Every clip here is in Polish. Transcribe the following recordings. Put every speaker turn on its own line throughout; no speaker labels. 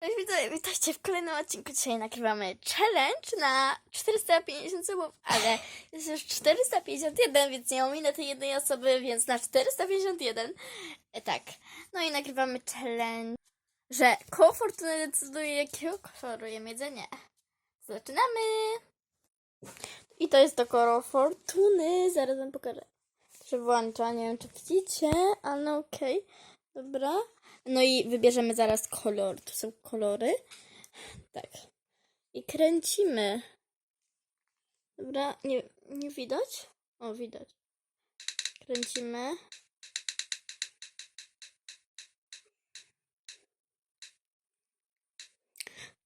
Cześć widzowie, witajcie w kolejnym odcinku. Dzisiaj nagrywamy challenge na 450 subów, ale jest już 451, więc nie ominę tej jednej osoby, więc na 451. E, tak. No i nagrywamy challenge, że koło fortuny decyduje, jakiego koloru jem jedzenie. Zaczynamy! I to jest to koło fortuny. Zaraz wam pokażę. Że nie wiem czy widzicie, ale okej. Dobra. No i wybierzemy zaraz kolor. Tu są kolory. Tak. I kręcimy. Dobra, nie, nie widać? O, widać. Kręcimy.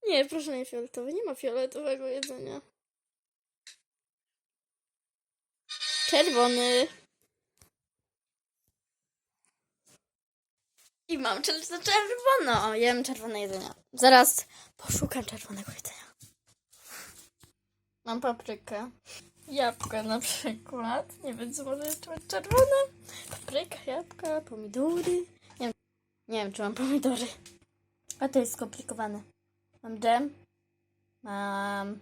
Nie, proszę nie fioletowy. Nie ma fioletowego jedzenia. Czerwony. I mam czerwono. Jem czerwone jedzenie. Zaraz poszukam czerwonego jedzenia. Mam paprykę. Jabłka na przykład. Nie wiem, co może jeszcze być czerwone. Papryka, jabłka, pomidory. Nie wiem, nie wiem czy mam pomidory. A to jest skomplikowane. Mam dżem. Mam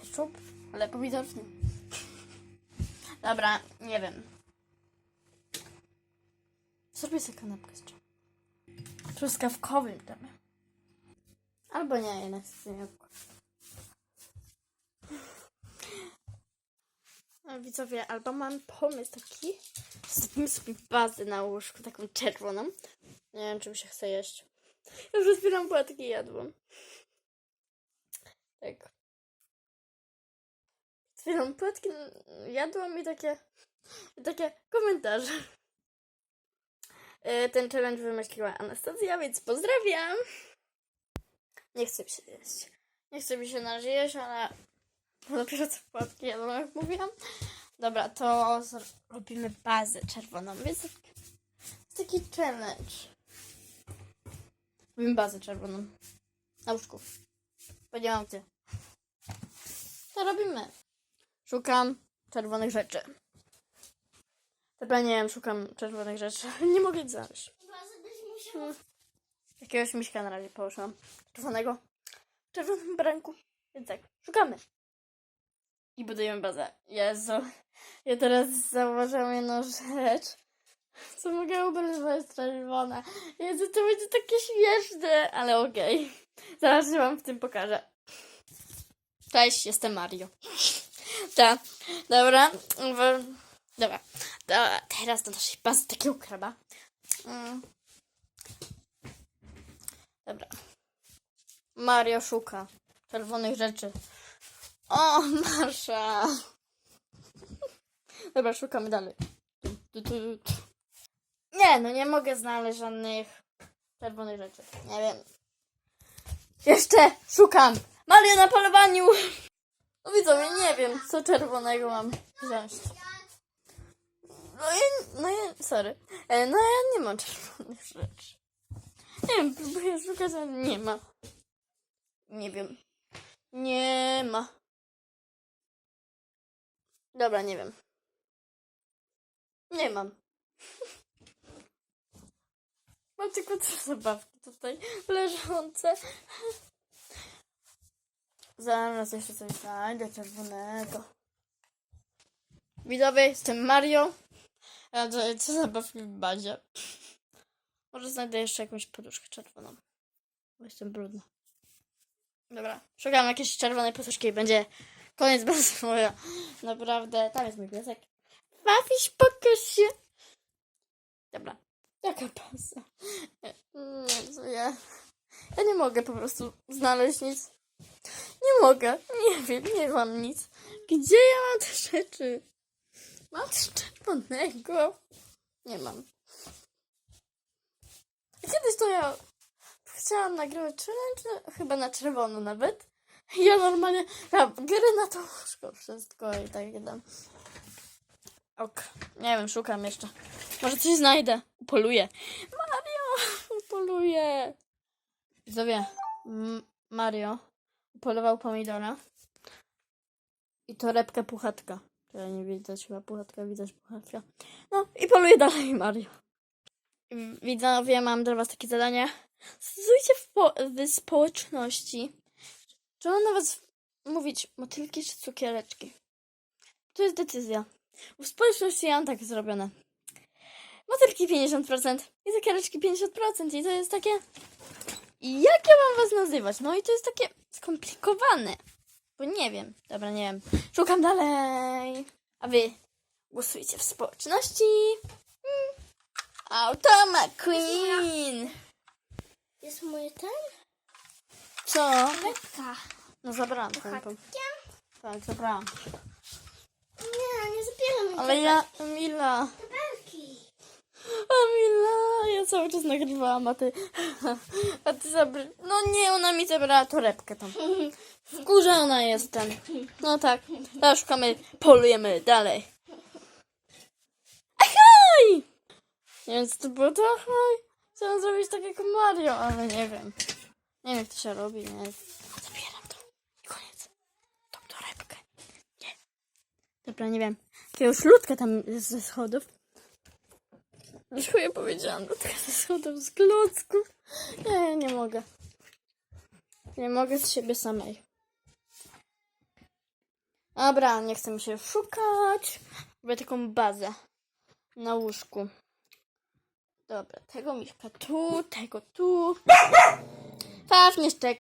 ketchup, ale pomidorów nie. Dobra, nie wiem. Zrobię sobie kanapkę z czym. Truskawkowym dżemem. Albo nie, jednak z tym Widzowie, albo mam pomysł taki. Zrobimy sobie bazę na łóżku, taką czerwoną. Nie wiem, czy mi się chce jeść. Ja już chwilą płatki jadłam. Tak. Chwilą płatki jadłam i takie, takie komentarze. E, Ten challenge wymyśliła Anastazja, więc pozdrawiam. Nie chcę mi się jeść. Nie chcę mi się nażyjeść, ale dopiero co płatki jadą, jak mówiłam. Dobra, to robimy bazę czerwoną, więc taki challenge. Robimy bazę czerwoną. Na łóżku. Mam gdzie. To robimy. Szukam czerwonych rzeczy. Dobra, nie wiem, szukam czerwonych rzeczy. Nie mogę nic znaleźć. Hmm. Jakiegoś miśka na razie położyłam. Czerwonego. W czerwonym branku. Więc tak, szukamy. I budujemy bazę. Jezu. Ja teraz zauważyłam jedną rzecz. Co mogę ubrać czerwone. Jezu, to będzie takie śmieszne. Ale okej. Zaraz się wam w tym pokażę. Cześć, jestem Mario. Tak, dobra. Dobra. Teraz do naszej bazy takiego kraba. Mm. Dobra. Mario szuka czerwonych rzeczy. O, Marsza. Dobra, szukamy dalej. Tu, tu, tu, tu. Nie, no nie mogę znaleźć żadnych czerwonych rzeczy. Nie wiem. Jeszcze szukam. Mario na polowaniu. No widzowie, nie wiem, co czerwonego mam wziąć. No ja, no ja, sorry. E, No ja nie mam czerwonych rzeczy. Nie wiem, próbuję szukać, ale nie ma. Nie wiem. Nie ma. Dobra, nie wiem. Nie mam. Mam tylko trzy zabawki tutaj leżące. Zaraz jeszcze coś znajdę czerwonego. Widzowie, jestem Mario. Ja co zabawki w bazie. Może znajdę jeszcze jakąś poduszkę czerwoną. Bo jestem brudna. Dobra, szukam jakiejś czerwonej poduszki i będzie koniec bez moja. Naprawdę, tam jest mój piesek. Wafiś, pokaż się. Dobra, jaka pasa? Jezu, ja... Ja nie mogę po prostu znaleźć nic. Nie mogę, nie wiem, nie mam nic. Gdzie ja mam te rzeczy? Mam coś czerwonego. Nie mam. Kiedyś to ja chciałam nagrywać challenge, no, chyba na czerwono nawet. Ja normalnie ja gry na to łóżko, wszystko i tak jeden. Ok, nie wiem, szukam jeszcze. Może coś znajdę. Upoluję. Mario! Upoluję. Widzowie, M- Mario upolował pomidora. I torebkę puchatka. Ja nie widać chyba puchatka, widać puchatka. No i poluje dalej Mario. widzowie, mam dla was takie zadanie. Zdecydujcie w, w społeczności, czy mam na was mówić motylki czy cukiereczki. To jest decyzja. W społeczności ja mam tak zrobione. Motylki 50% i cukiereczki 50% i to jest takie... Jak ja mam was nazywać? No i to jest takie skomplikowane. Bo nie wiem. Dobra, nie wiem. Szukam dalej. A wy głosujcie w społeczności. Mm. Automa Queen.
Jest mój ten?
Co?
Lekka.
No zabrałam
Chatkiem?
pom- Tak, zabrałam.
Nie, nie zabieram
Ale ja, Mila,
tabelki.
a Mila, ja cały czas nagrywałam, a ty, a ty zabra... No nie, ona mi zabrała torebkę tam. Wkurzona jestem. No tak, teraz szukamy, polujemy dalej. Ahoj! Nie wiem, to było, to ahoj. Chciałam zrobić tak jak Mario, ale nie wiem. Nie wiem, jak to się robi, nie Zabieram to. I koniec. Tą torebkę. Nie. Dobra, nie wiem. Jakiegoś ludka tam ze schodów. Już powiedziałam, ludka ze schodów, z klocków. Nie, ja nie mogę. Nie mogę z siebie samej. Dobra, nie chcę mi się szukać. Robię taką bazę na łóżku. Dobra, tego miśka tu, tego tu. Fafnieszczek.